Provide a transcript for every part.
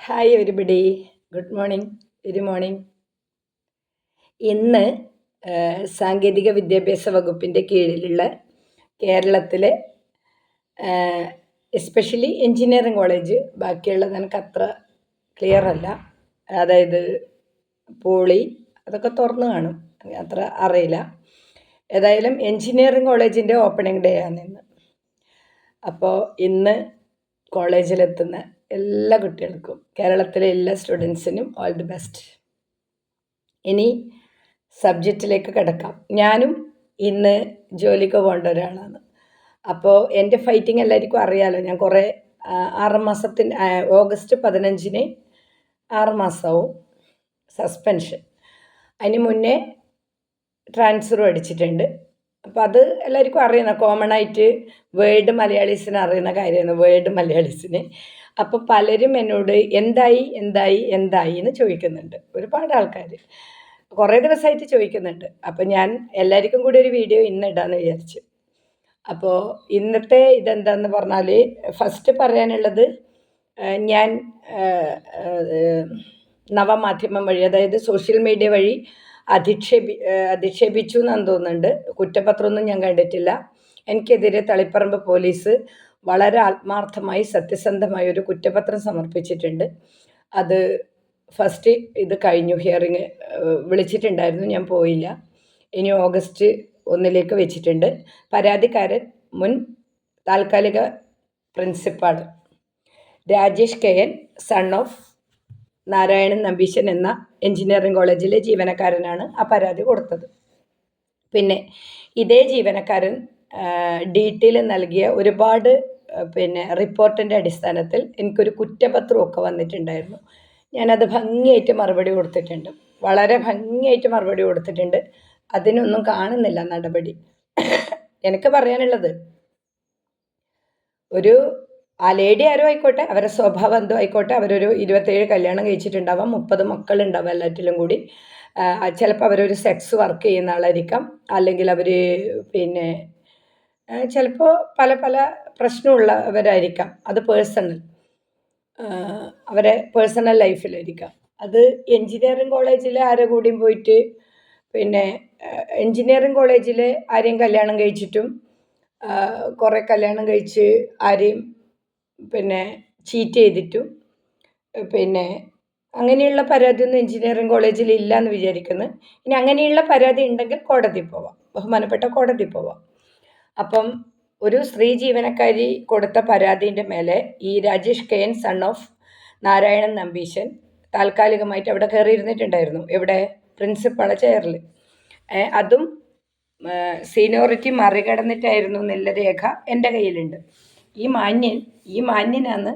Hi everybody good morning good morning ഇന്ന് സാങ്കേതിക വിദ്യാഭ്യാസ വകുപ്പിന്റെ കീഴിലുള്ള കേരളത്തിലെ എസ്പെഷ്യലി എൻജിനീയറിംഗ് കോളേജ് ബാക്കിയുള്ളത് എനിക്ക് അത്ര ക്ലിയർ അല്ല. അതായത് പോളി അതൊക്കെ തുറന്നു കാണും. അത്ര അറിയില്ല. ഏതായാലും എൻജിനീയറിംഗ് കോളേജിന്റെ ഓപ്പണിംഗ് ഡേ ആണ് ഇന്ന്. അപ്പോൾ ഇന്ന് കോളേജിലെത്തുന്ന എല്ലാ കുട്ടികൾക്കും കേരളത്തിലെ എല്ലാ സ്റ്റുഡൻസിനും ഓൾ ദി ബെസ്റ്റ് ഇനി സബ്ജക്റ്റിലേക്ക് കിടക്കാം. ഞാനും ഇന്ന് ജോലിക്ക് പോകേണ്ട ഒരാളാണ്. അപ്പോൾ എന്റെ ഫൈറ്റിംഗ് എല്ലാവർക്കും അറിയാമല്ലോ ഞാൻ കുറേ ആറുമാസത്തിന് ഓഗസ്റ്റ് പതിനഞ്ചിന് ആറ് മാസവും സസ്പെൻഷൻ അതിന് മുന്നേ ട്രാൻസ്ഫറും അടിച്ചിട്ടുണ്ട് അപ്പോൾ അത് എല്ലാവർക്കും അറിയണം കോമൺ ആയിട്ട് വേൾഡ് മലയാളീസിന് അറിയുന്ന കാര്യമാണ് വേൾഡ് മലയാളീസിന്. അപ്പോൾ പലരും എന്നോട് എന്തായി എന്തായി എന്തായി എന്ന് ചോദിക്കുന്നുണ്ട്. ഒരുപാട് ആൾക്കാർ കുറേ ദിവസമായിട്ട് ചോദിക്കുന്നുണ്ട്. അപ്പോൾ ഞാൻ എല്ലാവർക്കും കൂടി ഒരു വീഡിയോ ഇന്ന് ഇടാമെന്ന് വിചാരിച്ചു. അപ്പോൾ ഇന്നത്തെ ഇതെന്താന്ന് പറഞ്ഞാൽ ഫസ്റ്റ് പറയാനുള്ളത് ഞാൻ നവമാധ്യമം വഴി അതായത് സോഷ്യൽ മീഡിയ വഴി അധിക്ഷേപി അധിക്ഷേപിച്ചു എന്നാണ് തോന്നുന്നുണ്ട്. കുറ്റപത്രമൊന്നും ഞാൻ കണ്ടിട്ടില്ല. എനിക്കെതിരെ തളിപ്പറമ്പ് പോലീസ് വളരെ ആത്മാർത്ഥമായി സത്യസന്ധമായ ഒരു കുറ്റപത്രം സമർപ്പിച്ചിട്ടുണ്ട്. അത് ഫസ്റ്റ് ഇത് കഴിഞ്ഞു. ഹിയറിങ് വിളിച്ചിട്ടുണ്ടായിരുന്നു. ഞാൻ പോയില്ല. ഇനി ഓഗസ്റ്റ് ഒന്നിലേക്ക് വെച്ചിട്ടുണ്ട്. പരാതിക്കാരൻ മുൻ താൽക്കാലിക principal Rajesh K N son of Narayanan Nambeesan എന്ന എഞ്ചിനീയറിംഗ് കോളേജിലെ ജീവനക്കാരനാണ് ആ പരാതി കൊടുത്തത്. പിന്നെ ഇതേ ജീവനക്കാരൻ ഡീറ്റെയിൽ നൽകിയ ഒരുപാട് പിന്നെ റിപ്പോർട്ടിന്റെ അടിസ്ഥാനത്തിൽ എനിക്കൊരു കുറ്റപത്രമൊക്കെ വന്നിട്ടുണ്ടായിരുന്നു. ഞാനത് ഭംഗിയായിട്ട് മറുപടി കൊടുത്തിട്ടുണ്ട്. വളരെ ഭംഗിയായിട്ട് മറുപടി കൊടുത്തിട്ടുണ്ട്. അതിനൊന്നും കാണുന്നില്ല നടപടി. എനിക്ക് പറയാനുള്ളത് ഒരു ആ ലേഡി ആരും ആയിക്കോട്ടെ അവരെ സ്വഭാവം എന്തോ ആയിക്കോട്ടെ അവരൊരു ഇരുപത്തേഴ് കല്യാണം കഴിച്ചിട്ടുണ്ടാവാം മുപ്പത് മക്കളുണ്ടാവാം എല്ലാറ്റിലും കൂടി. ചിലപ്പോൾ അവരൊരു സെക്സ് വർക്ക് ചെയ്യുന്ന ആളായിരിക്കാം അല്ലെങ്കിൽ അവർ പിന്നെ ചിലപ്പോൾ പല പല പ്രശ്നമുള്ളവരായിരിക്കാം അത് പേഴ്സണൽ അവരെ പേഴ്സണൽ ലൈഫിലായിരിക്കാം അത് എൻജിനീയറിംഗ് കോളേജിൽ ആരെ കൂടിയും പോയിട്ട് പിന്നെ എൻജിനീയറിംഗ് കോളേജിൽ ആരെയും കല്യാണം കഴിച്ചിട്ടും കുറേ കല്യാണം കഴിച്ച് ആരെയും പിന്നെ ചീറ്റ് ചെയ്തിട്ടു പിന്നെ അങ്ങനെയുള്ള പരാതിയൊന്നും എഞ്ചിനീയറിംഗ് കോളേജിൽ ഇല്ല എന്ന് വിചാരിക്കുന്നു. ഇനി അങ്ങനെയുള്ള പരാതി ഉണ്ടെങ്കിൽ കോടതി പോവാം. ബഹുമാനപ്പെട്ട കോടതി പോവാം. അപ്പം ഒരു സ്ത്രീ ജീവനക്കാരി കൊടുത്ത പരാതിന്റെ മേലെ ഈ Rajesh K N son of Narayanan Nambeesan താൽക്കാലികമായിട്ട് അവിടെ കയറിയിരുന്നിട്ടുണ്ടായിരുന്നു. ഇവിടെ പ്രിൻസിപ്പളെ ചെയറിൽ. അതും സീനിയോറിറ്റി മറികടന്നിട്ടായിരുന്നു എന്നുള്ള രേഖ എന്റെ കയ്യിലുണ്ട്. ഈ മാന്യൻ ഈ മാന്യനാണ്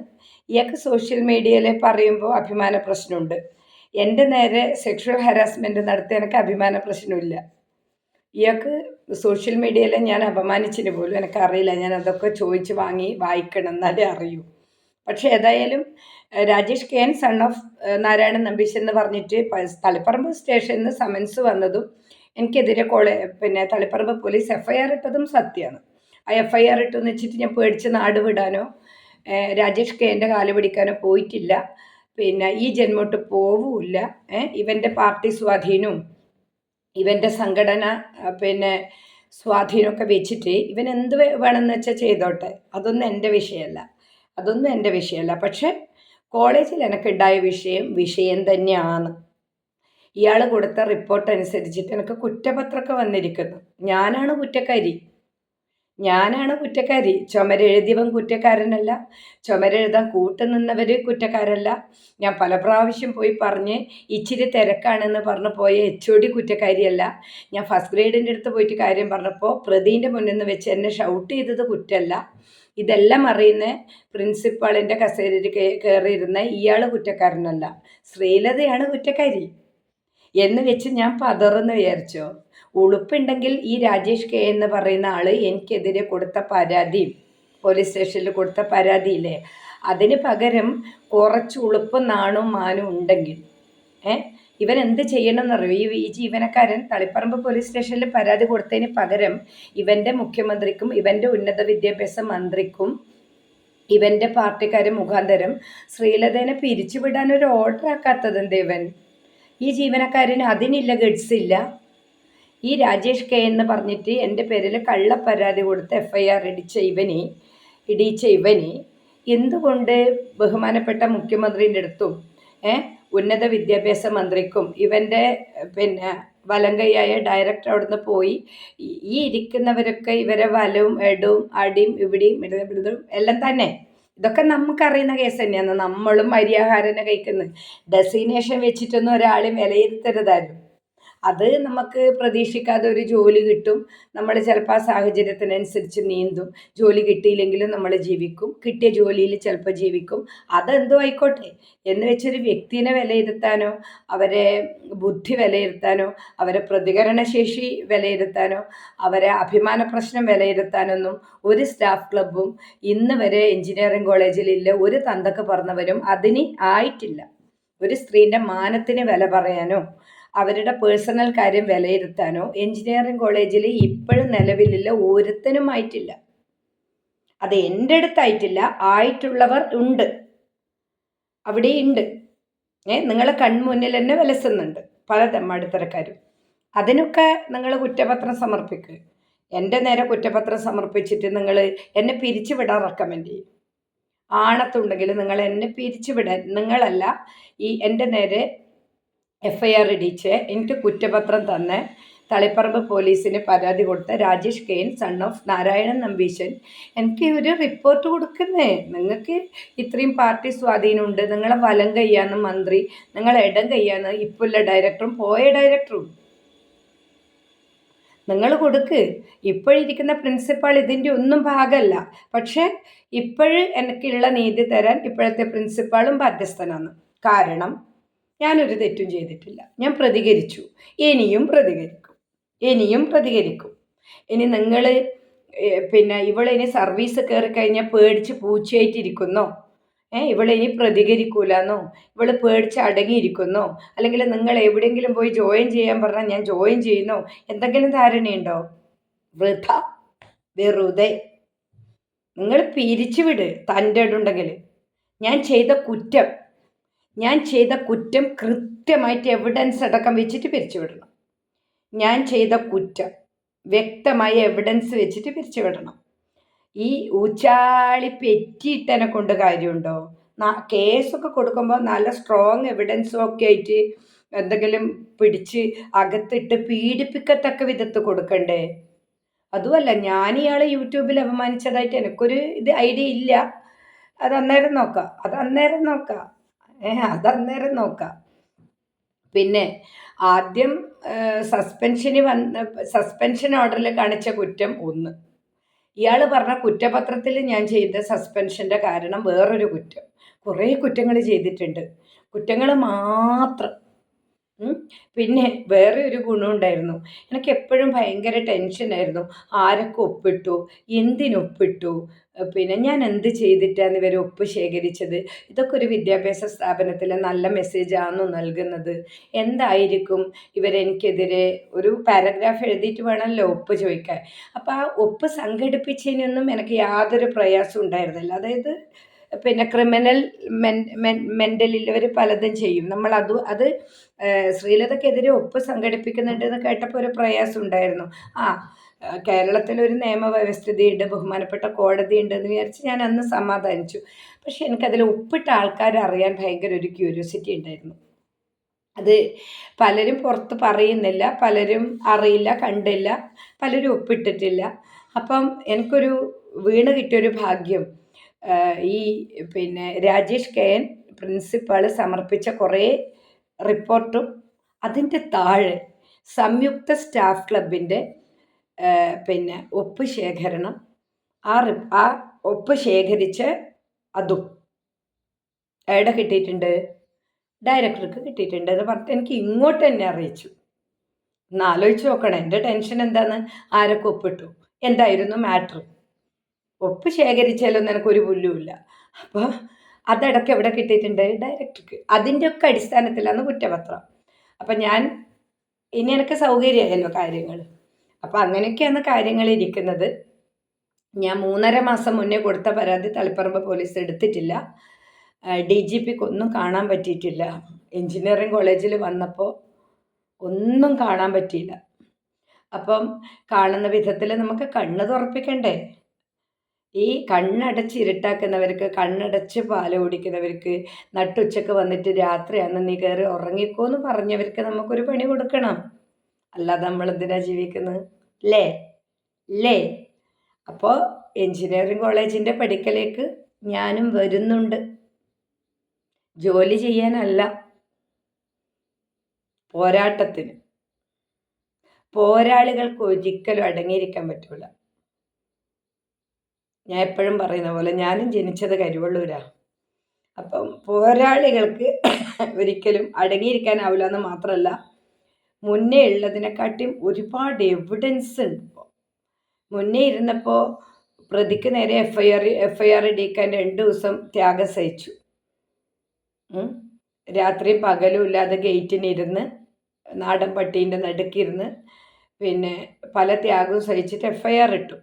ഇയാൾക്ക് സോഷ്യൽ മീഡിയയിൽ പറയുമ്പോൾ അഭിമാന പ്രശ്നമുണ്ട്. എന്റെ നേരെ സെക്ഷൽ ഹരാസ്മെന്റ് നടത്തിയ എനിക്ക് അഭിമാന പ്രശ്നമില്ല. ഇയാൾക്ക് സോഷ്യൽ മീഡിയയിൽ ഞാൻ അപമാനിച്ചതിന് പോലും എനിക്കറിയില്ല. ഞാൻ അതൊക്കെ ചോദിച്ച് വാങ്ങി വായിക്കണം എന്നാലേ അറിയൂ. പക്ഷേ ഏതായാലും Rajesh K N son of Narayanan Nambeesan എന്ന് പറഞ്ഞിട്ട് തളിപ്പറമ്പ് സ്റ്റേഷനിൽ നിന്ന് സമൻസ് വന്നതും എനിക്കെതിരെ കോളേ പിന്നെ തളിപ്പറമ്പ് പോലീസ് എഫ്ഐആർ ഇട്ടതും സത്യമാണ്. ആ എഫ് ഐ ആർ ഇട്ടെന്ന് വെച്ചിട്ട് ഞാൻ പേടിച്ച് നാട് വിടാനോ രാജേഷ് കെ എന്റെ കാൽ പിടിക്കാനോ പോയിട്ടില്ല. പിന്നെ ഈ ജന്മോട്ട് പോവുമില്ല ഏഹ്, ഇവന്റെ പാർട്ടി സ്വാധീനവും ഇവന്റെ സംഘടന പിന്നെ സ്വാധീനമൊക്കെ വെച്ചിട്ട് ഇവൻ എന്ത് വേണമെന്ന് വെച്ചാൽ ചെയ്തോട്ടെ. അതൊന്നും എന്റെ വിഷയമല്ല. അതൊന്നും എന്റെ വിഷയമല്ല. പക്ഷെ കോളേജിൽ എനിക്കുണ്ടായ വിഷയം വിഷയം തന്നെയാണ്. ഇയാൾ കൊടുത്ത റിപ്പോർട്ട് അനുസരിച്ചിട്ട് എനിക്ക് കുറ്റപത്രമൊക്കെ വന്നിരിക്കുന്നു. ഞാനാണ് കുറ്റക്കാരി. ഞാനാണ് കുറ്റക്കാരി. ചുമരെഴുതിയവൻ കുറ്റക്കാരനല്ല. ചുമരെഴുതാൻ കൂട്ടുനിന്നവർ കുറ്റക്കാരല്ല. ഞാൻ പല പ്രാവശ്യം പോയി പറഞ്ഞ് ഇച്ചിരി തിരക്കാണെന്ന് പറഞ്ഞ് പോയ എച്ച് ഒ ഡി കുറ്റക്കാരിയല്ല. ഞാൻ ഫസ്റ്റ് ഗ്രേഡിന്റെ അടുത്ത് പോയിട്ട് കാര്യം പറഞ്ഞപ്പോൾ പ്രതിന്റെ മുന്നിൽ നിന്ന് വെച്ച് എന്നെ ഷൗട്ട് ചെയ്തത് കുറ്റമല്ല ഇതെല്ലാം അറിയുന്ന പ്രിൻസിപ്പാളിന്റെ കസേരയിൽ കയറിയിരുന്ന ഇയാൾ കുറ്റക്കാരനല്ല. ശ്രീലതയാണ് കുറ്റക്കാരി. എന്ന് വെച്ച് ഞാൻ പതറെന്ന് വിചാരിച്ചോ? ഉളുപ്പുണ്ടെങ്കിൽ ഈ രാജേഷ് കെ എന്ന് പറയുന്ന ആൾ എനിക്കെതിരെ കൊടുത്ത പരാതി പോലീസ് സ്റ്റേഷനിൽ കൊടുത്ത പരാതിയില്ലേ അതിന് പകരം കുറച്ച് ഉളുപ്പും നാണും മാനും ഉണ്ടെങ്കിൽ ഏ? ഇവൻ എന്ത് ചെയ്യണമെന്നറിയോ? ഈ ഈ ജീവനക്കാരൻ തളിപ്പറമ്പ് പോലീസ് സ്റ്റേഷനിൽ പരാതി കൊടുത്തതിന് പകരം ഇവന്റെ മുഖ്യമന്ത്രിക്കും ഇവന്റെ ഉന്നത വിദ്യാഭ്യാസ മന്ത്രിക്കും ഇവന്റെ പാർട്ടിക്കാർ മുഖാന്തരം ശ്രീലതേനെ പിരിച്ചുവിടാൻ ഒരു ഓർഡർ ആക്കാത്തത് എന്ത് ഇവൻ? ഈ ജീവനക്കാരന് അതിനില്ല ഗഡ്സ് ഇല്ല. ഈ രാജേഷ് കെ എന്ന് പറഞ്ഞിട്ട് എന്റെ പേരിൽ കള്ള പരാതി കൊടുത്ത് എഫ് ഐ ആർ ഇടിച്ച ഇവന് ഇടിച്ച ഇവന് എന്തുകൊണ്ട് ബഹുമാനപ്പെട്ട മുഖ്യമന്ത്രിന്റെ അടുത്തും ഉന്നത വിദ്യാഭ്യാസ മന്ത്രിക്കും ഇവന്റെ പിന്നെ വലങ്കയായ ഡയറക്ടർ അവിടുന്ന് പോയി ഈ ഇരിക്കുന്നവരൊക്കെ ഇവരെ വലവും എടും അടിയും ഇവിടെയും ഇടതും എല്ലാം തന്നെ. ഇതൊക്കെ നമുക്കറിയുന്ന കേസ് തന്നെയാണ്. നമ്മളും മര്യാഹാരനെ കഴിക്കുന്നത്. ഡെസിഗ്നേഷൻ വെച്ചിട്ടൊന്നും ഒരാളെയും വിലയിരുത്തരുതായിരുന്നു. അത് നമുക്ക് പ്രതീക്ഷിക്കാതെ ഒരു ജോലി കിട്ടും. നമ്മൾ ചിലപ്പോൾ ആ സാഹചര്യത്തിനനുസരിച്ച് നീന്തും. ജോലി കിട്ടിയില്ലെങ്കിലും നമ്മൾ ജീവിക്കും. കിട്ടിയ ജോലിയിൽ ചിലപ്പോൾ ജീവിക്കും. അതെന്തോ ആയിക്കോട്ടെ. എന്ന് വെച്ചൊരു വ്യക്തിനെ വിലയിരുത്താനോ അവരെ ബുദ്ധി വിലയിരുത്താനോ അവരെ പ്രതികരണശേഷി വിലയിരുത്താനോ അവരെ അഭിമാന പ്രശ്നം വിലയിരുത്താനൊന്നും ഒരു സ്റ്റാഫ് ക്ലബ്ബും ഇന്ന് വരെ എഞ്ചിനീയറിംഗ് കോളേജിലില്ല ഒരു തന്തക്ക് പറഞ്ഞവരും അതിന് ആയിട്ടില്ല. ഒരു സ്ത്രീന്റെ മാനത്തിന് വില പറയാനോ അവരുടെ പേഴ്സണൽ കാര്യം വിലയിരുത്താനോ എഞ്ചിനീയറിംഗ് കോളേജിൽ ഇപ്പോഴും നിലവിലില്ല ഒരുത്തനുമായിട്ടില്ല. അത് എന്റെ അടുത്തായിട്ടില്ല ആയിട്ടുള്ളവർ ഉണ്ട്. അവിടെ ഉണ്ട് ഏ നിങ്ങളെ കൺമുന്നിൽ തന്നെ വിലസുന്നുണ്ട് പല മടുത്തരക്കാരും അതിനൊക്കെ നിങ്ങൾ കുറ്റപത്രം സമർപ്പിക്കുക എന്റെ നേരെ കുറ്റപത്രം സമർപ്പിച്ചിട്ട് നിങ്ങൾ എന്നെ പിരിച്ചുവിടാൻ റെക്കമെൻഡ് ചെയ്യും. ആണത്തുണ്ടെങ്കിൽ നിങ്ങൾ എന്നെ പിരിച്ചുവിടാൻ നിങ്ങളല്ല ഈ എന്റെ നേരെ എഫ് ഐ ആർ ഇടിച്ച് എനിക്ക് കുറ്റപത്രം തന്ന് തളിപ്പറമ്പ് പോലീസിന് പരാതി കൊടുത്ത Rajesh K N son of Narayanan Nambeesan എനിക്ക് ഒരു റിപ്പോർട്ട് കൊടുക്കുന്നേ. നിങ്ങൾക്ക് ഇത്രയും പാർട്ടി സ്വാധീനമുണ്ട്. നിങ്ങളെ വലം കയ്യാന്ന് മന്ത്രി നിങ്ങളെ ഇടം കയ്യാന്ന് ഇപ്പോഴുള്ള ഡയറക്ടറും പോയ ഡയറക്ടറും നിങ്ങൾ കൊടുക്ക്. ഇപ്പോഴിരിക്കുന്ന പ്രിൻസിപ്പാൾ ഇതിന്റെ ഒന്നും ഭാഗമല്ല. പക്ഷേ ഇപ്പോഴും എനിക്കുള്ള നീതി തരാൻ ഇപ്പോഴത്തെ പ്രിൻസിപ്പാളും ബാധ്യസ്ഥനാണ്. കാരണം ഞാനൊരു തെറ്റും ചെയ്തിട്ടില്ല. ഞാൻ പ്രതികരിച്ചു. ഇനിയും പ്രതികരിക്കും. ഇനിയും പ്രതികരിക്കും. ഇനി നിങ്ങൾ പിന്നെ ഇവളിനി സർവീസ് കയറി കഴിഞ്ഞാൽ പേടിച്ച് പൂച്ചയായിട്ടിരിക്കുന്നോ? ഏഹ് ഇവളിനി പ്രതികരിക്കൂലെന്നോ? ഇവൾ പേടിച്ച് അടങ്ങിയിരിക്കുന്നോ? അല്ലെങ്കിൽ നിങ്ങൾ എവിടെയെങ്കിലും പോയി ജോയിൻ ചെയ്യാൻ പറഞ്ഞാൽ ഞാൻ ജോയിൻ ചെയ്യുന്നോ? എന്തെങ്കിലും ധാരണയുണ്ടോ? വൃഥ. വെറുതെ. നിങ്ങൾ പിരിച്ചുവിട് തന്റെ ഉണ്ടെങ്കിൽ ഞാൻ ചെയ്ത കുറ്റം. ഞാൻ ചെയ്ത കുറ്റം കൃത്യമായിട്ട് എവിഡൻസ് അടക്കം വെച്ചിട്ട് പിരിച്ചുവിടണം. ഞാൻ ചെയ്ത കുറ്റം വ്യക്തമായ എവിഡൻസ് വെച്ചിട്ട് പിരിച്ചുവിടണം. ഈ ഊച്ചാളി പെറ്റിയിട്ടനെ കൊണ്ട് കാര്യമുണ്ടോ? കേസൊക്കെ കൊടുക്കുമ്പോൾ നല്ല സ്ട്രോങ് എവിഡൻസും ഒക്കെ ആയിട്ട് എന്തെങ്കിലും പിടിച്ച് അകത്തിട്ട് പീഡിപ്പിക്കത്തക്ക വിധത്ത് കൊടുക്കണ്ടേ? അതുമല്ല ഞാൻ ഇയാളെ യൂട്യൂബിൽ അപമാനിച്ചതായിട്ട് എനിക്കൊരു ഇത് ഐഡിയ ഇല്ല. അത് അന്നേരം നോക്കാം. അത് അന്നേരം നോക്കാം. അതന്നേരം നോക്കാം. പിന്നെ ആദ്യം സസ്പെൻഷന് വന്ന സസ്പെൻഷൻ ഓർഡറിൽ കാണിച്ച കുറ്റം ഒന്ന്. ഇയാൾ പറഞ്ഞ കുറ്റപത്രത്തിൽ ഞാൻ ചെയ്ത സസ്പെൻഷന്റെ കാരണം വേറൊരു കുറ്റം. കുറേ കുറ്റങ്ങൾ ചെയ്തിട്ടുണ്ട്. കുറ്റങ്ങൾ മാത്രം പിന്നെ വേറെ ഒരു ഗുണമുണ്ടായിരുന്നു. എനിക്ക് എപ്പോഴും ഭയങ്കര ടെൻഷനായിരുന്നു. ആരൊക്കെ ഒപ്പിട്ടു? എന്തിനൊപ്പിട്ടു? പിന്നെ ഞാൻ എന്ത് ചെയ്തിട്ടാണ് ഇവർ ഒപ്പ് ശേഖരിച്ചത്? ഇതൊക്കെ ഒരു വിദ്യാഭ്യാസ സ്ഥാപനത്തിൽ നല്ല മെസ്സേജാണോ നൽകുന്നത്? എന്തായിരിക്കും ഇവരെനിക്കെതിരെ? ഒരു പാരഗ്രാഫ് എഴുതിയിട്ട് വേണമല്ലോ ഒപ്പ് ചോദിക്കാൻ. അപ്പോൾ ആ ഒപ്പ് സംഘടിപ്പിച്ചതിനൊന്നും എനിക്ക് യാതൊരു പ്രയാസം ഉണ്ടായിരുന്നില്ല. അതായത് പിന്നെ ക്രിമിനൽ മെന്റലിൽ ഇവർ പലതും ചെയ്യും. നമ്മൾ അത് അത് ശ്രീലതക്കെതിരെ ഒപ്പ് സംഘടിപ്പിക്കുന്നുണ്ടെന്ന് കേട്ടപ്പോൾ ഒരു പ്രയാസം ഉണ്ടായിരുന്നു. ആ കേരളത്തിലൊരു നിയമവ്യവസ്ഥിതിയുണ്ട് ബഹുമാനപ്പെട്ട കോടതി ഉണ്ടെന്ന് വിചാരിച്ച് ഞാൻ അന്ന് സമാധാനിച്ചു. പക്ഷെ എനിക്കതിൽ ഒപ്പിട്ട ആൾക്കാർ അറിയാൻ ഭയങ്കര ഒരു ക്യൂരിയോസിറ്റി ഉണ്ടായിരുന്നു. അത് പലരും പുറത്ത് പറയുന്നില്ല പലരും അറിയില്ല കണ്ടില്ല പലരും ഒപ്പിട്ടിട്ടില്ല. അപ്പം എനിക്കൊരു വീണ് കിട്ടിയൊരു ഭാഗ്യം. ഈ പിന്നെ രാജേഷ് കെ എൻ പ്രിൻസിപ്പാൾ സമർപ്പിച്ച കുറേ റിപ്പോർട്ടും അതിന്റെ താഴെ സംയുക്ത സ്റ്റാഫ് ക്ലബിന്റെ പിന്നെ ഒപ്പ് ശേഖരണം ആ ആ ഒപ്പ് ശേഖരിച്ച് അതും എവിടെ കിട്ടിയിട്ടുണ്ട്? ഡയറക്ടർക്ക് കിട്ടിയിട്ടുണ്ട് എന്ന് പറഞ്ഞിട്ട് എനിക്ക് ഇങ്ങോട്ട് തന്നെ അറിയിച്ചു. ഒന്ന് ആലോചിച്ച് നോക്കണം. എന്റെ ടെൻഷൻ എന്താണ് ആരൊക്കെ ഒപ്പിട്ടു? എന്തായിരുന്നു മാറ്റർ? ഒപ്പ് ശേഖരിച്ചാലൊന്നും എനിക്കൊരു പുല്ലുമില്ല അപ്പോൾ അതടക്കം എവിടെ കിട്ടിയിട്ടുണ്ട്? ഡയറക്ടർക്ക് അതിന്റെയൊക്കെ അടിസ്ഥാനത്തിലാണ് കുറ്റപത്രം. അപ്പം ഞാൻ ഇനി എനിക്ക് സൗകര്യമായല്ലോ കാര്യങ്ങൾ. അപ്പം അങ്ങനെയൊക്കെയാണ് കാര്യങ്ങൾ ഇരിക്കുന്നത്. ഞാൻ മൂന്നര മാസം മുന്നേ കൊടുത്ത പരാതി തളിപ്പറമ്പ് പോലീസ് എടുത്തിട്ടില്ല. ഡി ജി പിക്ക് ഒന്നും കാണാൻ പറ്റിയിട്ടില്ല. എഞ്ചിനീയറിംഗ് കോളേജിൽ വന്നപ്പോൾ ഒന്നും കാണാൻ പറ്റിയില്ല. അപ്പം കാണുന്ന വിധത്തിൽ നമുക്ക് കണ്ണ് തുറപ്പിക്കണ്ടേ? ഈ കണ്ണടച്ച് ഇരുട്ടാക്കുന്നവർക്ക് കണ്ണടച്ച് പാൽ കുടിക്കുന്നവർക്ക് നട്ടുച്ചക്ക് വന്നിട്ട് രാത്രിയാണ് നീ കയറി ഉറങ്ങിക്കോ എന്ന് പറഞ്ഞവർക്ക് നമുക്കൊരു പണി കൊടുക്കണം. അല്ലാതെ നമ്മൾ എന്തിനാ ജീവിക്കുന്നത്? ലേ ലേ അപ്പോൾ എൻജിനീയറിംഗ് കോളേജിന്റെ പഠിക്കലേക്ക് ഞാനും വരുന്നുണ്ട്. ജോലി ചെയ്യാനല്ല. പോരാട്ടത്തിന്. പോരാളികൾക്ക് ഒരിക്കലും അടങ്ങിയിരിക്കാൻ പറ്റില്ല ഞാൻ എപ്പോഴും പറയുന്ന പോലെ ഞാനും ജനിച്ചത് കരുവള്ളൂരാണ് അപ്പം പോരാളികൾക്ക് ഒരിക്കലും അടങ്ങിയിരിക്കാനാവില്ല എന്ന് മാത്രമല്ല മുന്നേ ഉള്ളതിനെക്കാട്ടിയും ഒരുപാട് എവിഡൻസ് ഉണ്ട് ഇപ്പോൾ മുന്നേ ഇരുന്നപ്പോൾ പ്രതിക്ക് നേരെ F I R F I R ഇടിക്കാൻ രണ്ട് ദിവസം ത്യാഗം സഹിച്ചു. രാത്രി പകലും ഇല്ലാതെ ഗേറ്റിനിരുന്ന് നാടൻ പട്ടീന്റെ നടുക്കിരുന്ന് പിന്നെ പല ത്യാഗവും സഹിച്ചിട്ട് എഫ് ഐ ആർ ഇട്ടു.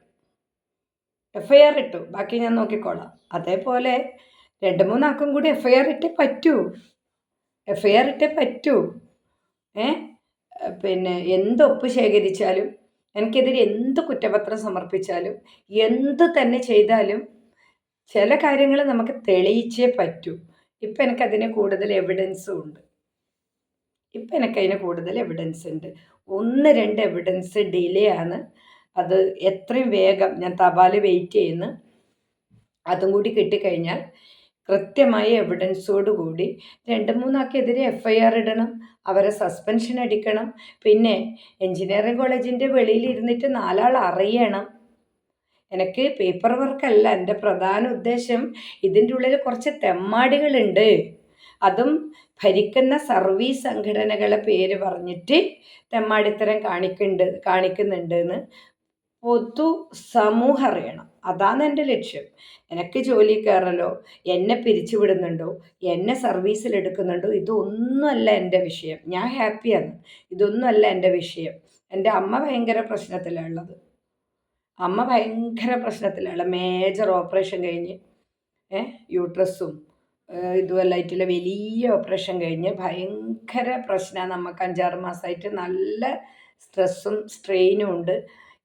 എഫ് ഐ ആർ ഇട്ടു. ബാക്കി ഞാൻ നോക്കിക്കോളാം. അതേപോലെ രണ്ട് മൂന്നാൾക്കും കൂടി എഫ് ഐ ആർ ഇട്ടേ പറ്റൂ. എഫ് ഐ ആർ ഇട്ടേ പറ്റൂ. ഏ? പിന്നെ എന്തൊപ്പ് ശേഖരിച്ചാലും എനിക്കെതിരെ എന്ത് കുറ്റപത്രം സമർപ്പിച്ചാലും എന്ത് തന്നെ ചെയ്താലും ചില കാര്യങ്ങൾ നമുക്ക് തെളിയിച്ചേ പറ്റൂ. ഇപ്പം എനിക്കതിന് കൂടുതൽ എവിഡൻസും ഉണ്ട്. ഇപ്പം എനിക്കതിന് കൂടുതൽ എവിഡൻസ് ഉണ്ട്. ഒന്ന് രണ്ട് എവിഡൻസ് ഡിലേ ആണ്. അത് എത്രയും വേഗം ഞാൻ തപാൽ വെയിറ്റ് ചെയ്യുന്നു. അതും കൂടി കിട്ടിക്കഴിഞ്ഞാൽ കൃത്യമായ എവിഡൻസോട് കൂടി രണ്ട് മൂന്നാൾക്കെതിരെ എഫ് ഐ ആർ ഇടണം അവരെ സസ്പെൻഷൻ അടിക്കണം പിന്നെ എൻജിനീയറിംഗ് കോളേജിന്റെ വെളിയിൽ ഇരുന്നിട്ട് നാലാൾ അറിയണം. എനിക്ക് പേപ്പർ വർക്കല്ല എന്റെ പ്രധാന ഉദ്ദേശം ഇതിന്റെ ഉള്ളിൽ കുറച്ച് തെമ്മാടികളുണ്ട്. അതും ഭരിക്കുന്ന സർവീസ് സംഘടനകളെ പേര് പറഞ്ഞിട്ട് തെമ്മാടിത്തരം കാണിക്കുന്നുണ്ട് കാണിക്കുന്നുണ്ട് എന്ന് പൊതു സമൂഹം അറിയണം. അതാണ് എന്റെ ലക്ഷ്യം. എനിക്ക് ജോലി കയറലോ എന്നെ പിരിച്ചുവിടുന്നുണ്ടോ എന്നെ സർവീസിൽ എടുക്കുന്നുണ്ടോ? ഇതൊന്നുമല്ല എന്റെ വിഷയം. ഞാൻ ഹാപ്പിയാണ് ഇതൊന്നുമല്ല എന്റെ വിഷയം. എന്റെ അമ്മ ഭയങ്കര പ്രശ്നത്തിലുള്ളത് അമ്മ ഭയങ്കര പ്രശ്നത്തിലുള്ള മേജർ ഓപ്പറേഷൻ കഴിഞ്ഞ് ഏ യൂട്രസും ഇതുമല്ലായിട്ടുള്ള വലിയ ഓപ്പറേഷൻ കഴിഞ്ഞ് ഭയങ്കര പ്രശ്നമാണ് നമുക്ക് അഞ്ചാറ് മാസമായിട്ട് നല്ല സ്ട്രെസ്സും സ്ട്രെയിനും ഉണ്ട്.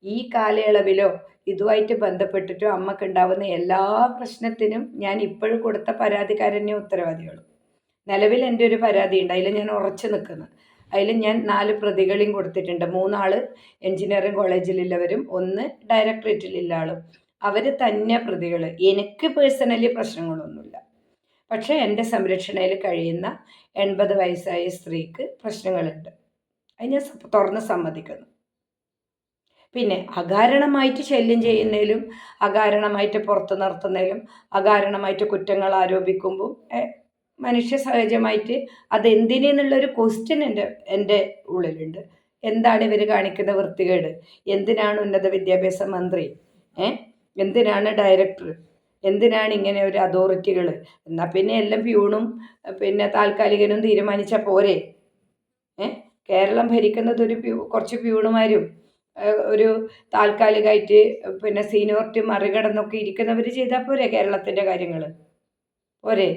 ഈ കാലയളവിലോ ഇതുമായിട്ട് ബന്ധപ്പെട്ടിട്ടോ അമ്മയ്ക്ക് ഉണ്ടാവുന്ന എല്ലാ പ്രശ്നത്തിനും ഞാൻ ഇപ്പോഴും കൊടുത്ത പരാതിക്കാരനെ ഉത്തരവാദികളും. നിലവിൽ എന്റെ ഒരു പരാതി ഉണ്ട് അതിൽ ഞാൻ ഉറച്ചു നിൽക്കുന്നു. അതിൽ ഞാൻ നാല് പ്രതികളെയും കൊടുത്തിട്ടുണ്ട്. മൂന്നാൾ എൻജിനീയറിംഗ് കോളേജിലുള്ളവരും ഒന്ന് ഡയറക്ടറേറ്റിലുള്ള ആളും. അവർ തന്നെ പ്രതികൾ എനിക്ക് പേഴ്സണലി പ്രശ്നങ്ങളൊന്നുമില്ല. പക്ഷേ എന്റെ സംരക്ഷണയിൽ കഴിയുന്ന എൺപത് വയസ്സായ സ്ത്രീക്ക് പ്രശ്നങ്ങളുണ്ട്. അത് ഞാൻ തുറന്ന് സമ്മതിക്കുന്നു. പിന്നെ അകാരണമായിട്ട് ശല്യം ചെയ്യുന്നതിലും അകാരണമായിട്ട് പുറത്ത് നിർത്തുന്നതിലും അകാരണമായിട്ട് കുറ്റങ്ങൾ ആരോപിക്കുമ്പോൾ മനുഷ്യ സഹജമായിട്ട് അതെന്തിനെന്നുള്ളൊരു ക്വസ്റ്റ്യൻ എന്റെ എന്റെ ഉള്ളിലുണ്ട്. എന്താണ് ഇവർ കാണിക്കുന്ന വൃത്തികേട്? എന്തിനാണ് ഉന്നത വിദ്യാഭ്യാസ മന്ത്രി ഏ എന്തിനാണ് ഡയറക്ടർ എന്തിനാണ് ഇങ്ങനെ ഒരു അതോറിറ്റികൾ എന്നാൽ പിന്നെ എല്ലാം പ്യൂണും പിന്നെ താൽക്കാലികനും തീരുമാനിച്ച പോരെ. ഏ കേരളം ഭരിക്കുന്നത് ഒരു പ്യൂ കുറച്ച് പ്യൂണുമാരും. ഒരു താൽക്കാലികമായിട്ട് പിന്നെ സീനിയോറിറ്റി മറികടന്നൊക്കെ ഇരിക്കുന്നവർ ചെയ്താൽ പോരെ കേരളത്തിന്റെ കാര്യങ്ങൾ പോരെ?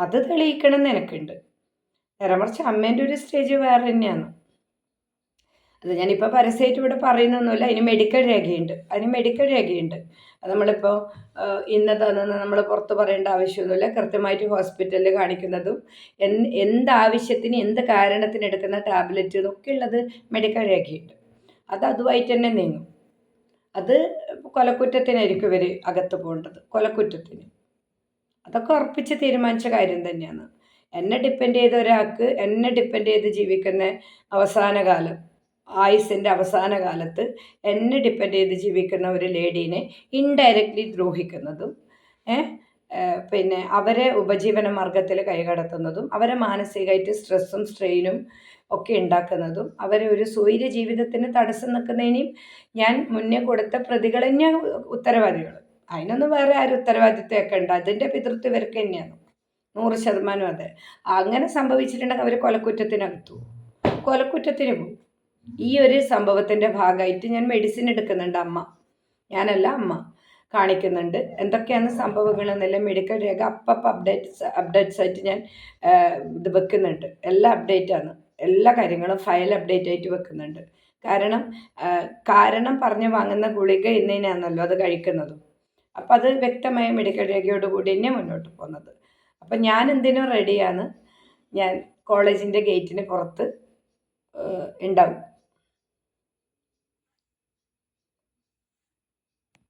അത് തെളിയിക്കണം എന്ന് എനിക്കുണ്ട് നേരെ മറിച്ച് അമ്മേന്റെ ഒരു സ്റ്റേജ് വേറെ തന്നെയാണ്. അത് ഞാനിപ്പോൾ പരസ്യമായിട്ട് ഇവിടെ പറയുന്നൊന്നുമില്ല അതിന് മെഡിക്കൽ രേഖയുണ്ട്. അതിന് മെഡിക്കൽ രേഖയുണ്ട്. അത് നമ്മളിപ്പോൾ ഇന്നതാണെന്ന് നമ്മൾ പുറത്ത് പറയേണ്ട ആവശ്യമൊന്നുമില്ല. കൃത്യമായിട്ട് ഹോസ്പിറ്റലിൽ കാണിക്കുന്നതും എന്ത് എന്താവശ്യത്തിന് എന്ത് കാരണത്തിന് എടുക്കുന്ന ടാബ്ലറ്റ് ഇതൊക്കെ ഉള്ളത് മെഡിക്കൽ രേഖയുണ്ട്. അത് അതുമായിട്ട് തന്നെ നീങ്ങും. അത് കൊലക്കുറ്റത്തിനായിരിക്കും ഇവർ അകത്ത് പോകേണ്ടത് കൊലക്കുറ്റത്തിന്. അതൊക്കെ ഉറപ്പിച്ച് തീരുമാനിച്ച കാര്യം തന്നെയാണ്. എന്നെ ഡിപ്പെൻഡ് ചെയ്ത ഒരാൾക്ക് എന്നെ ഡിപ്പെൻഡ് ചെയ്ത് ജീവിക്കുന്ന അവസാന കാലം ആയുസിന്റെ അവസാന കാലത്ത് എന്നെ ഡിപ്പെൻഡ് ചെയ്ത് ജീവിക്കുന്ന ഒരു ലേഡീനെ ഇൻഡയറക്റ്റ്ലി ദ്രോഹിക്കുന്നതും പിന്നെ അവരെ ഉപജീവന മാർഗത്തിൽ കൈകടത്തുന്നതും അവരെ മാനസികമായിട്ട് സ്ട്രെസ്സും സ്ട്രെയിനും ഒക്കെ ഉണ്ടാക്കുന്നതും അവരെ ഒരു സ്വൈര്യ ജീവിതത്തിന് തടസ്സം നിൽക്കുന്നതിനെയും ഞാൻ മുന്നേ കൊടുത്ത പ്രതികൾ തന്നെയാണ് ഉത്തരവാദികൾ അതിനൊന്നും വേറെ ആരും ഉത്തരവാദിത്വമൊക്കെ ഉണ്ട്. അതിന്റെ പിതൃത്വം ഇവർക്ക് തന്നെയാണ്. നൂറ് ശതമാനം അതെ. അങ്ങനെ സംഭവിച്ചിട്ടുണ്ടെങ്കിൽ അവർ കൊലക്കുറ്റത്തിനകത്തു കൊലക്കുറ്റത്തിന് പോകും. ഈ ഒരു സംഭവത്തിന്റെ ഭാഗമായിട്ട് ഞാൻ മെഡിസിൻ എടുക്കുന്നുണ്ട് അമ്മ. ഞാനല്ല അമ്മ. കാണിക്കുന്നുണ്ട്. എന്തൊക്കെയാണ് സംഭവങ്ങൾ എന്നെല്ലാം മെഡിക്കൽ രേഖ അപ്പം അപ്ഡേറ്റ്സ് അപ്ഡേറ്റ്സ് ആയിട്ട് ഞാൻ ഇത് വെക്കുന്നുണ്ട്. എല്ലാ അപ്ഡേറ്റാണ് എല്ലാ കാര്യങ്ങളും ഫയൽ അപ്ഡേറ്റ് ആയിട്ട് വെക്കുന്നുണ്ട്. കാരണം കാരണം പറഞ്ഞ് വാങ്ങുന്ന ഗുളിക ഇന്നതിനാണല്ലോ അത് കഴിക്കുന്നതും. അപ്പം അത് വ്യക്തമായ മെഡിക്കൽ രേഖയോട് കൂടി തന്നെ മുന്നോട്ട് പോകുന്നത്. അപ്പം ഞാൻ എന്തിനും റെഡിയാണ് ഞാൻ കോളേജിന്റെ ഗേറ്റിന് പുറത്ത് ഉണ്ടാവും.